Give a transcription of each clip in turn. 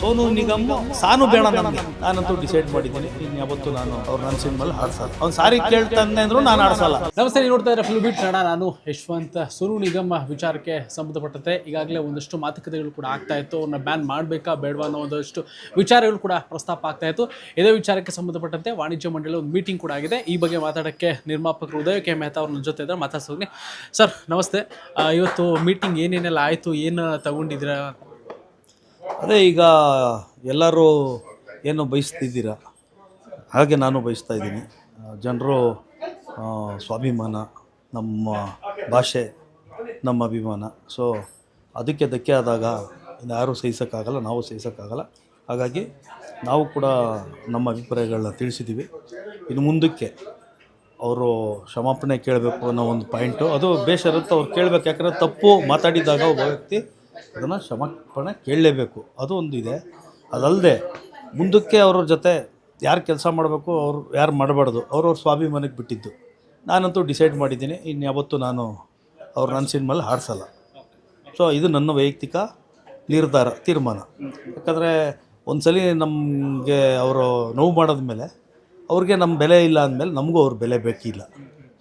ಸೋನು ನಿಗಮ್ ಸಾನು ಬೇಡ ನನಗೆ ನಾನಂತೂ ಡಿಸೈಡ್ ಮಾಡಿದ್ದೀನಿ. ಇನ್ನು ಯಾವತ್ತು ನಾನು ಅವ್ರು ನನ್ನ ಸಿನಿಮಲ್ಲಿ ಹಾಡ್ಸಲ್ಲ. ಅವ್ನು ಸಾರಿ ಕೇಳ್ತಾನೆ ಅಂದ್ರು ನಾನು ಆಡ್ಸಲ್ಲ ನಮಸ್ತೆ ನೀವು ನೋಡ್ತಾ ಇದ್ರೆ ಫುಲ್ ಬೀಟ್ ಕನ್ನಡ ನಾನು ಯಶವಂತ್. ಸೋನು ನಿಗಮ್ ವಿಚಾರಕ್ಕೆ ಸಂಬಂಧಪಟ್ಟಂತೆ ಈಗಾಗಲೇ ಒಂದಷ್ಟು ಮಾತುಕತೆಗಳು ಕೂಡ ಆಗ್ತಾ ಇತ್ತು. ಅವ್ರನ್ನ ಬ್ಯಾನ್ ಮಾಡಬೇಕಾ ಬೇಡವಾ ಅನ್ನೋ ಒಂದಷ್ಟು ವಿಚಾರಗಳು ಕೂಡ ಪ್ರಸ್ತಾಪ ಆಗ್ತಾ ಇತ್ತು. ಇದೇ ವಿಚಾರಕ್ಕೆ ಸಂಬಂಧಪಟ್ಟಂತೆ ವಾಣಿಜ್ಯ ಮಂಡಳಿ ಒಂದು ಮೀಟಿಂಗ್ ಕೂಡ ಆಗಿದೆ. ಈ ಬಗ್ಗೆ ಮಾತಾಡೋಕ್ಕೆ ನಿರ್ಮಾಪಕರು ಉದಯ ಕೆ ಮೆಹ್ತಾ ಅವ್ರ ನನ್ನ ಜೊತೆ ಇದ್ದಾರೆ. ಮಾತಾಡ್ಸೋಗಿ ಸರ್, ನಮಸ್ತೆ. ಇವತ್ತು ಮೀಟಿಂಗ್ ಏನೇನೆಲ್ಲ ಆಯಿತು? ಏನು ತಗೊಂಡಿದ್ದೀರಾ? ಅದೇ ಈಗ ಎಲ್ಲರೂ ಏನು ಬಯಸ್ತಿದ್ದೀರಾ? ಹಾಗೆ ನಾನು ಬಯಸ್ತಾ ಇದ್ದೀನಿ. ಜನರು ಸ್ವಾಭಿಮಾನ, ನಮ್ಮ ಭಾಷೆ, ನಮ್ಮ ಅಭಿಮಾನ. ಸೊ ಅದಕ್ಕೆ ಧಕ್ಕೆ ಆದಾಗ ಯಾರೂ ಸಹಿಸೋಕ್ಕಾಗಲ್ಲ, ನಾವು ಸಹಿಸೋಕ್ಕಾಗಲ್ಲ. ಹಾಗಾಗಿ ನಾವು ಕೂಡ ನಮ್ಮ ಅಭಿಪ್ರಾಯಗಳನ್ನ ತಿಳಿಸಿದ್ದೀವಿ. ಇನ್ನು ಮುಂದಕ್ಕೆ ಅವರು ಕ್ಷಮಾಪಣೆ ಕೇಳಬೇಕು ಅನ್ನೋ ಒಂದು ಪಾಯಿಂಟು. ಅದು ಬೇಷರತ್ತು ಅವ್ರು ಕೇಳಬೇಕು. ಯಾಕಂದರೆ ತಪ್ಪು ಮಾತಾಡಿದಾಗ ಒಬ್ಬ ವ್ಯಕ್ತಿ ಅದನ್ನು ಕ್ಷಮಾಪಣೆ ಕೇಳಲೇಬೇಕು. ಅದು ಒಂದು ಇದೆ ಅದಲ್ಲದೆ ಮುಂದಕ್ಕೆ ಅವ್ರ ಜೊತೆ ಯಾರು ಕೆಲಸ ಮಾಡಬೇಕು ಅವ್ರು ಯಾರು ಮಾಡಬಾರ್ದು ಅವ್ರವ್ರ ಸ್ವಾಭಿಮಾನಕ್ಕೆ ಬಿಟ್ಟಿದ್ದು. ನಾನಂತೂ ಡಿಸೈಡ್ ಮಾಡಿದ್ದೀನಿ ಇನ್ನು ಯಾವತ್ತೂ ನಾನು ಅವ್ರು ನನ್ನ ಸಿನಿಮಲ್ಲಿ ಹಾಡಿಸಲ್ಲ. ಸೊ ಇದು ನನ್ನ ವೈಯಕ್ತಿಕ ನಿರ್ಧಾರ, ತೀರ್ಮಾನ. ಯಾಕಂದರೆ ಒಂದು ಸಲ ನಮಗೆ ಅವರು ನೋವು ಮಾಡಿದ್ಮೇಲೆ ಅವ್ರಿಗೆ ನಮ್ಮ ಬೆಲೆ ಇಲ್ಲ ಅಂದಮೇಲೆ ನಮಗೂ ಅವ್ರ ಬೆಲೆ ಬೇಕಿಲ್ಲ.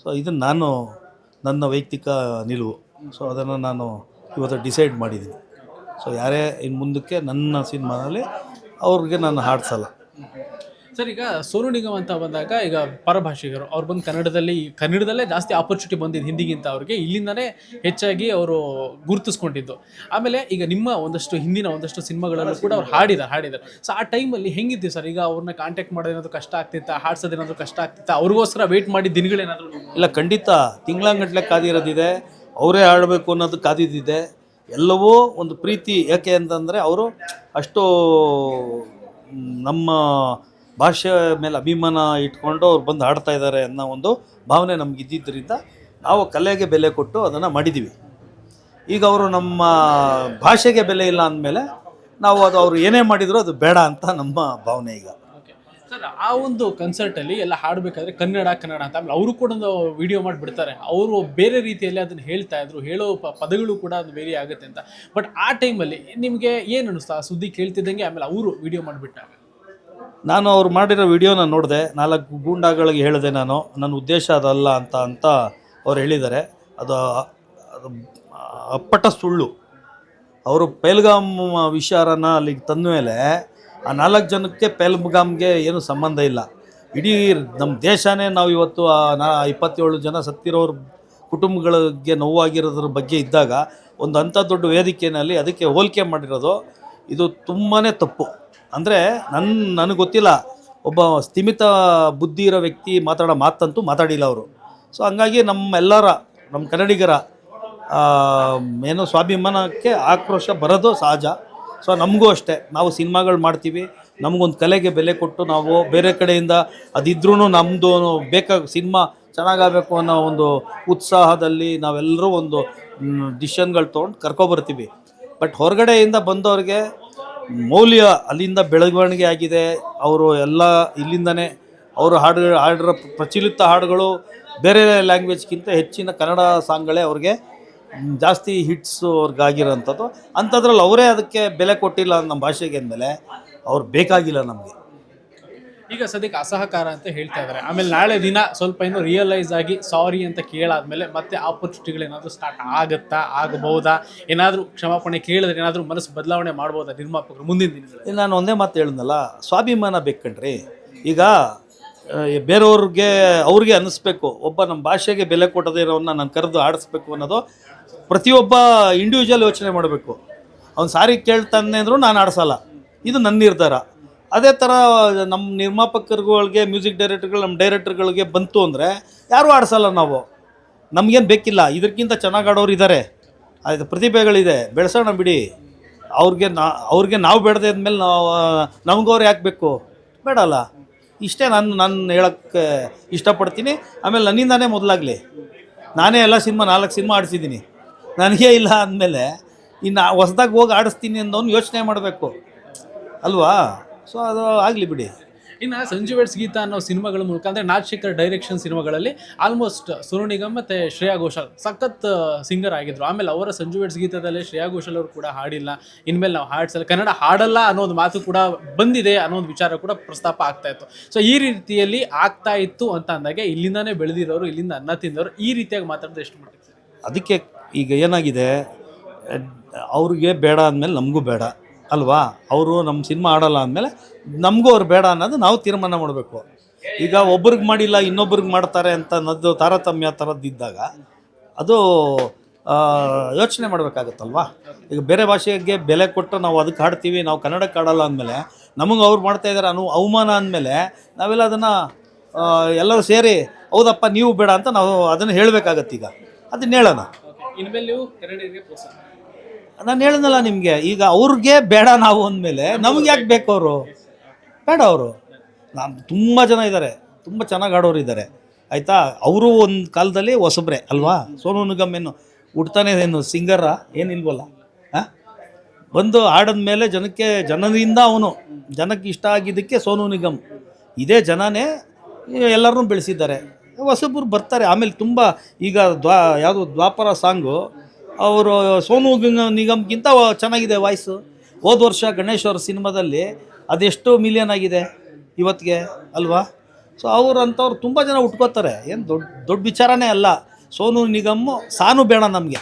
ಸೊ ಇದನ್ನು ನಾನು ನನ್ನ ವೈಯಕ್ತಿಕ ನಿಲುವು. ಸೊ ಅದನ್ನು ನಾನು ಇವತ್ತು ಡಿಸೈಡ್ ಮಾಡಿದ್ದೀನಿ. ಸೊ ಯಾರೇ ಇನ್ನು ಮುಂದಕ್ಕೆ ನನ್ನ ಸಿನಿಮಾದಲ್ಲಿ ಅವ್ರಿಗೆ ನಾನು ಹಾಡ್ಸಲ್ಲ. ಸರ್ ಈಗ ಸೋನು ನಿಗಮ್ ಅಂತ ಬಂದಾಗ ಈಗ ಪರಭಾಷಿಗರು ಅವ್ರು ಬಂದು ಕನ್ನಡದಲ್ಲಿ ಕನ್ನಡದಲ್ಲೇ ಜಾಸ್ತಿ ಆಪರ್ಚುನಿಟಿ ಬಂದಿದ್ದು ಹಿಂದಿಗಿಂತ ಅವ್ರಿಗೆ ಇಲ್ಲಿಂದನೇ ಹೆಚ್ಚಾಗಿ ಅವರು ಗುರುತಿಸ್ಕೊಂಡಿದ್ದು. ಆಮೇಲೆ ಈಗ ನಿಮ್ಮ ಒಂದಷ್ಟು ಹಿಂದಿನ ಒಂದಷ್ಟು ಸಿನಿಮಾಗಳಲ್ಲೂ ಕೂಡ ಅವ್ರು ಹಾಡಿದ್ದಾರೆ ಹಾಡಿದ್ದಾರೆ ಸೊ ಆ ಟೈಮಲ್ಲಿ ಹೆಂಗಿದ್ದೀವಿ ಸರ್? ಈಗ ಅವ್ರನ್ನ ಕಾಂಟ್ಯಾಕ್ಟ್ ಮಾಡೋದೇನಾದ್ರು ಕಷ್ಟ ಆಗ್ತಿತ್ತಾ? ಹಾಡ್ಸೋದೇನಾದ್ರು ಕಷ್ಟ ಆಗ್ತಿತ್ತಾ? ಅವ್ರಿಗೋಸ್ಕರ ವೆಯ್ಟ್ ಮಾಡಿ ದಿನಗಳೇನಾದರೂ? ಇಲ್ಲ ಖಂಡಿತ. ತಿಂಗಳಂಗಟ್ಲೆ ಕಾದಿರೋದಿದೆ ಅವರೇ ಆಡಬೇಕು ಅನ್ನೋದು ಕಾದಿದ್ದಿದೆ. ಎಲ್ಲವೂ ಒಂದು ಪ್ರೀತಿ ಯಾಕೆ ಅಂತಂದರೆ ಅವರು ಅಷ್ಟು ನಮ್ಮ ಭಾಷೆ ಮೇಲೆ ಅಭಿಮಾನ ಇಟ್ಕೊಂಡು ಅವ್ರು ಬಂದು ಆಡ್ತಾ ಇದ್ದಾರೆ ಅನ್ನೋ ಒಂದು ಭಾವನೆ ನಮ್ಗೆ ಇದ್ದಿದ್ದರಿಂದ ನಾವು ಕಲೆಗೆ ಬೆಲೆ ಕೊಟ್ಟು ಅದನ್ನು ಮಾಡಿದ್ದೀವಿ. ಈಗ ಅವರು ನಮ್ಮ ಭಾಷೆಗೆ ಬೆಲೆ ಇಲ್ಲ ಅಂದಮೇಲೆ ನಾವು ಅದು ಅವರು ಏನೇ ಮಾಡಿದರೂ ಅದು ಬೇಡ ಅಂತ ನಮ್ಮ ಭಾವನೆ ಈಗ. ಸರ್, ಆ ಒಂದು ಕನ್ಸರ್ಟಲ್ಲಿ ಎಲ್ಲ ಹಾಡಬೇಕಾದ್ರೆ ಕನ್ನಡ ಕನ್ನಡ ಅಂತ. ಆಮೇಲೆ ಅವರು ಕೂಡ ಒಂದು ವಿಡಿಯೋ ಮಾಡಿ ಬಿಡ್ತಾರೆ ಅವರು ಬೇರೆ ರೀತಿಯಲ್ಲಿ ಅದನ್ನು ಹೇಳ್ತಾ ಇದ್ರು. ಹೇಳೋ ಪದಗಳು ಕೂಡ ಅದು ಬೇರೆ ಆಗುತ್ತೆ ಅಂತ. ಬಟ್ ಆ ಟೈಮಲ್ಲಿ ನಿಮಗೆ ಏನು ಅನಿಸ್ತಾ ಆ ಸುದ್ದಿ ಕೇಳ್ತಿದ್ದಂಗೆ ಆಮೇಲೆ ಅವರು ವಿಡಿಯೋ ಮಾಡಿಬಿಟ್ಟಾಗ? ನಾನು ಅವ್ರು ಮಾಡಿರೋ ವಿಡಿಯೋನ ನೋಡಿದೆ. ನಾಲ್ಕು ಗೂಂಡಾಗಳಿಗೆ ಹೇಳಿದೆ ನಾನು. ನನ್ನ ಉದ್ದೇಶ ಅದಲ್ಲ ಅಂತ ಅಂತ ಅವ್ರು ಹೇಳಿದ್ದಾರೆ. ಅದು ಅದು, ಅಪ್ಪಟ ಸುಳ್ಳು. ಅವರು ಪೇಲ್ಗಾಮ್ ವಿಚಾರನ ಅಲ್ಲಿಗೆ ತಂದ ಮೇಲೆ ಆ ನಾಲ್ಕು ಜನಕ್ಕೆ ಪೆಲ್ಮುಗಾಮ್ಗೆ ಏನು ಸಂಬಂಧ ಇಲ್ಲ. ಇಡೀ ನಮ್ಮ ದೇಶನೇ ನಾವು ಇವತ್ತು ನಾ ಇಪ್ಪತ್ತೇಳು ಜನ ಸತ್ತಿರೋರು ಕುಟುಂಬಗಳಿಗೆ ನೋವಾಗಿರೋದ್ರ ಬಗ್ಗೆ ಇದ್ದಾಗ ಒಂದು ಅಂಥ ದೊಡ್ಡ ವೇದಿಕೆಯಲ್ಲಿ ಅದಕ್ಕೆ ಹೋಲಿಕೆ ಮಾಡಿರೋದು ಇದು ತುಂಬಾ ತಪ್ಪು. ಅಂದರೆ ನನ್ನ ನನಗೆ ಗೊತ್ತಿಲ್ಲ. ಒಬ್ಬ ಸ್ಥಿಮಿತ ಬುದ್ಧಿ ಇರೋ ವ್ಯಕ್ತಿ ಮಾತಾಡೋ ಮಾತಂತೂ ಮಾತಾಡಿಲ್ಲ ಅವರು. ಸೊ ಹಂಗಾಗಿ ನಮ್ಮೆಲ್ಲರ ನಮ್ಮ ಕನ್ನಡಿಗರ ಏನು ಸ್ವಾಭಿಮಾನಕ್ಕೆ ಆಕ್ರೋಶ ಬರೋದು ಸಹಜ. ಸೊ ನಮಗೂ ಅಷ್ಟೇ. ನಾವು ಸಿನಿಮಾಗಳು ಮಾಡ್ತೀವಿ. ನಮಗೊಂದು ಕಲೆಗೆ ಬೆಲೆ ಕೊಟ್ಟು ನಾವು ಬೇರೆ ಕಡೆಯಿಂದ ಅದಿದ್ರೂ ನಮ್ಮದು ಬೇಕಾಗ ಸಿನಿಮಾ ಚೆನ್ನಾಗಾಗಬೇಕು ಅನ್ನೋ ಒಂದು ಉತ್ಸಾಹದಲ್ಲಿ ನಾವೆಲ್ಲರೂ ಒಂದು ಡಿಶನ್ಗಳು ತೊಗೊಂಡು ಕರ್ಕೊಬರ್ತೀವಿ. ಬಟ್ ಹೊರಗಡೆಯಿಂದ ಬಂದವ್ರಿಗೆ ಮೌಲ್ಯ ಅಲ್ಲಿಂದ ಬೆಳವಣಿಗೆ ಆಗಿದೆ. ಅವರು ಎಲ್ಲ ಇಲ್ಲಿಂದನೇ ಅವರು ಹಾಡು, ಹಾಡಿರೋ ಪ್ರಚಲಿತ ಹಾಡುಗಳು ಬೇರೆ ಲ್ಯಾಂಗ್ವೇಜ್ಗಿಂತ ಹೆಚ್ಚಿನ ಕನ್ನಡ ಸಾಂಗ್ಗಳೇ ಅವ್ರಿಗೆ ಜಾಸ್ತಿ ಹಿಟ್ಸ್ ಅವ್ರಿಗಾಗಿರೋಂಥದ್ದು. ಅಂಥದ್ರಲ್ಲಿ ಅವರೇ ಅದಕ್ಕೆ ಬೆಲೆ ಕೊಟ್ಟಿಲ್ಲ ನಮ್ಮ ಭಾಷೆಗೆ ಅಂದಮೇಲೆ ಅವ್ರು ಬೇಕಾಗಿಲ್ಲ ನಮಗೆ. ಈಗ ಸದ್ಯಕ್ಕೆ ಅಸಹಕಾರ ಅಂತ ಹೇಳ್ತಾ ಇದ್ದಾರೆ. ಆಮೇಲೆ ನಾಳೆ ದಿನ ಸ್ವಲ್ಪ ಏನು ರಿಯಲೈಸ್ ಆಗಿ ಸಾರಿ ಅಂತ ಕೇಳಾದ್ಮೇಲೆ ಮತ್ತೆ ಆಪರ್ಚುನಿಟಿಗಳೇನಾದರೂ ಸ್ಟಾರ್ಟ್ ಆಗುತ್ತಾ ಆಗಬಹುದಾ? ಏನಾದರೂ ಕ್ಷಮಾಪಣೆ ಕೇಳಿದ್ರೆ ಏನಾದರೂ ಮನಸ್ಸು ಬದಲಾವಣೆ ಮಾಡ್ಬೋದಾ ನಿರ್ಮಾಪಕರು ಮುಂದಿನ ದಿನಗಳಲ್ಲಿ? ನಾನು ಒಂದೇ ಮಾತು ಹೇಳಿದ್ನಲ್ಲ ಸ್ವಾಭಿಮಾನ ಬೇಕಣ್ರಿ ಈಗ ಬೇರೆಯವ್ರಿಗೆ ಅವ್ರಿಗೆ ಅನ್ನಿಸ್ಬೇಕು. ಒಬ್ಬ ನಮ್ಮ ಭಾಷೆಗೆ ಬೆಲೆ ಕೊಟ್ಟದೇ ಇರೋನ್ನ ನಾನು ಕರೆದು ಆಡಿಸ್ಬೇಕು ಅನ್ನೋದು ಪ್ರತಿಯೊಬ್ಬ ಇಂಡಿವಿಜುವಲ್ ಯೋಚನೆ ಮಾಡಬೇಕು. ಅವ್ನು ಸಾರಿ ಕೇಳ್ತಾನೆ ಅಂದರೂ ನಾನು ಆಡಿಸಲ್ಲ. ಇದು ನನ್ನ ನಿರ್ಧಾರ. ಅದೇ ಥರ ನಮ್ಮ ನಿರ್ಮಾಪಕರುಗಳಿಗೆ ಮ್ಯೂಸಿಕ್ ಡೈರೆಕ್ಟರ್ಗಳು ನಮ್ಮ ಡೈರೆಕ್ಟರ್ಗಳಿಗೆ ಬಂತು ಅಂದರೆ ಯಾರೂ ಆಡಿಸಲ್ಲ ನಾವು. ನಮಗೇನು ಬೇಕಿಲ್ಲ. ಇದಕ್ಕಿಂತ ಚೆನ್ನಾಗಿ ಆಡೋರು ಇದ್ದಾರೆ ಅದು ಪ್ರತಿಭೆಗಳಿದೆ. ಬೆಳೆಸೋಣ ಬಿಡಿ. ಅವ್ರಿಗೆ ನಾ, ಅವ್ರಿಗೆ ನಾವು ಬೇಡದೆ ಅಂದಮೇಲೆ ನಾವು ನಮಗೂ ಅವ್ರು ಯಾಕೆ ಬೇಕು? ಬೇಡಲ್ಲ. ಇಷ್ಟೇ ನಾನು ನಾನು ಹೇಳೋಕ್ಕೆ ಇಷ್ಟಪಡ್ತೀನಿ. ಆಮೇಲೆ ನನ್ನಿಂದಾನೇ ಮೊದಲಾಗಲಿ. ನಾನೇ ಎಲ್ಲ ಸಿನಿಮಾ ನಾಲ್ಕು ಸಿನಿಮಾ ಆಡಿಸಿದ್ದೀನಿ. ನನಗೇ ಇಲ್ಲ ಅಂದಮೇಲೆ ಇನ್ನು ಹೊಸ್ದಾಗಿ ಹೋಗಿ ಆಡಿಸ್ತೀನಿ ಅಂದವನು ಯೋಚನೆ ಮಾಡಬೇಕು. ಅಲ್ವಾ? ಸೊ ಅದು ಆಗಲಿ ಬಿಡಿ. ಇನ್ನು ಸಂಜು ವೆಡ್ಸ್ ಗೀತಾ ಅನ್ನೋ ಸಿನಿಮಾಗಳ ಮೂಲಕ, ಅಂದರೆ ನಾಗಶೇಖರ್ ಡೈರೆಕ್ಷನ್ ಸಿನಿಮಾಗಳಲ್ಲಿ ಆಲ್ಮೋಸ್ಟ್ ಸೋನು ನಿಗಮ್ ಮತ್ತು ಶ್ರೇಯಾ ಘೋಷಾಲ್ ಸಖತ್ ಸಿಂಗರ್ ಆಗಿದ್ರು. ಆಮೇಲೆ ಅವರ ಸಂಜು ವೆಡ್ಸ್ ಗೀತದಲ್ಲೇ ಶ್ರೇಯಾ ಘೋಷಾಲ್ ಅವರು ಕೂಡ ಹಾಡಿಲ್ಲ. ಇನ್ಮೇಲೆ ನಾವು ಹಾಡ್ಸಲ್ಲ ಕನ್ನಡ ಹಾಡಲ್ಲ ಅನ್ನೋ ಒಂದು ಮಾತು ಕೂಡ ಬಂದಿದೆ ಅನ್ನೋ ಒಂದು ವಿಚಾರ ಕೂಡ ಪ್ರಸ್ತಾಪ ಆಗ್ತಾ ಇತ್ತು. ಸೊ ಈ ರೀತಿಯಲ್ಲಿ ಆಗ್ತಾ ಇತ್ತು ಅಂತ ಅಂದಾಗೆ ಇಲ್ಲಿಂದಾನೇ ಬೆಳೆದಿರೋರು, ಇಲ್ಲಿಂದ ಅನ್ನ ತಿಂದವರು ಈ ರೀತಿಯಾಗಿ ಮಾತಾಡೋದು ಎಷ್ಟು ಮಟ್ಟಿಗೆ ಅದಕ್ಕೆ ಈಗ ಏನಾಗಿದೆ ಅವ್ರಿಗೆ ಬೇಡ ಅಂದಮೇಲೆ ನಮಗೂ ಬೇಡ. ಅಲ್ವಾ? ಅವರು ನಮ್ಮ ಸಿನಿಮಾ ಆಡೋಲ್ಲ ಅಂದಮೇಲೆ ನಮಗೂ ಅವ್ರು ಬೇಡ ಅನ್ನೋದು ನಾವು ತೀರ್ಮಾನ ಮಾಡಬೇಕು. ಈಗ ಒಬ್ರಿಗೆ ಮಾಡಿಲ್ಲ, ಇನ್ನೊಬ್ರಿಗೆ ಮಾಡ್ತಾರೆ ಅಂತ ಅನ್ನೋದು ತಾರತಮ್ಯ ಥರದ್ದಿದ್ದಾಗ ಅದು ಯೋಚನೆ ಮಾಡಬೇಕಾಗತ್ತಲ್ವಾ? ಈಗ ಬೇರೆ ಭಾಷೆಗೆ ಬೆಲೆ ಕೊಟ್ಟು ನಾವು ಅದಕ್ಕೆ ಹಾಡ್ತೀವಿ ನಾವು ಕನ್ನಡಕ್ಕೆ ಆಡಲ್ಲ ಅಂದಮೇಲೆ ನಮಗೆ ಅವ್ರು ಮಾಡ್ತಾ ಇದ್ದಾರೆ ಅನು ಅವಮಾನ ಅಂದಮೇಲೆ ನಾವೆಲ್ಲ ಅದನ್ನು ಎಲ್ಲರೂ ಸೇರಿ ಹೌದಪ್ಪ ನೀವು ಬೇಡ ಅಂತ ನಾವು ಅದನ್ನು ಹೇಳಬೇಕಾಗತ್ತೆ ಈಗ. ಅದನ್ನ ಹೇಳೋಣ ಇನ್ಮೇಲೆ ನೀವು ಕನ್ನಡಿಗರಿಗೆ ಪ್ರೋತ್ಸಾಹ ನಾನು ಹೇಳಿದ್ನಲ್ಲ ನಿಮಗೆ ಈಗ ಅವ್ರಿಗೆ ಬೇಡ ನಾವು ಅಂದಮೇಲೆ ನಮ್ಗೆ ಯಾಕೆ ಬೇಕು ಅವರು? ಬೇಡ ಅವರು. ನಾನು ತುಂಬ ಜನ ಇದ್ದಾರೆ ತುಂಬ ಚೆನ್ನಾಗಿ ಆಡೋರು ಇದ್ದಾರೆ ಆಯಿತಾ? ಅವರು ಒಂದು ಕಾಲದಲ್ಲಿ ಹೊಸಬ್ರೆ ಅಲ್ವಾ? ಸೋನು ನಿಗಮ್ ಏನು ಹುಡ್ತಾನೆ ಏನು ಸಿಂಗರ ಏನಿಲ್ವಲ್ಲ ಹಾಂ ಬಂದು ಹಾಡಿದ ಮೇಲೆ ಜನಕ್ಕೆ ಜನರಿಂದ ಅವನು ಜನಕ್ಕೆ ಇಷ್ಟ ಆಗಿದ್ದಕ್ಕೆ ಸೋನು ನಿಗಮ್ ಇದೇ ಜನನೇ ಎಲ್ಲರನ್ನೂ ಬೆಳೆಸಿದ್ದಾರೆ. ಹೊಸಬ್ರು ಬರ್ತಾರೆ ಆಮೇಲೆ ತುಂಬ ಈಗ ದ್ವಾ ಯಾವುದು ದ್ವಾಪರ ಸಾಂಗು ಅವರು ಸೋನು ನಿಗಮ್ಗಿಂತ ಚೆನ್ನಾಗಿದೆ ವಾಯ್ಸು. ಹೋದ ವರ್ಷ ಗಣೇಶ್ ಅವ್ರ ಸಿನಿಮಾದಲ್ಲಿ ಅದೆಷ್ಟು ಮಿಲಿಯನ್ ಆಗಿದೆ ಇವತ್ತಿಗೆ, ಅಲ್ವಾ? ಸೊ ಅವ್ರು ಅಂಥವ್ರು ತುಂಬ ಜನ ಉಟ್ಕೋತಾರೆ. ಏನು ದೊಡ್ಡ ದೊಡ್ಡ ವಿಚಾರನೇ ಅಲ್ಲ. ಸೋನು ನಿಗಮ್ ಸಾನು ಬೇಡ ನಮಗೆ.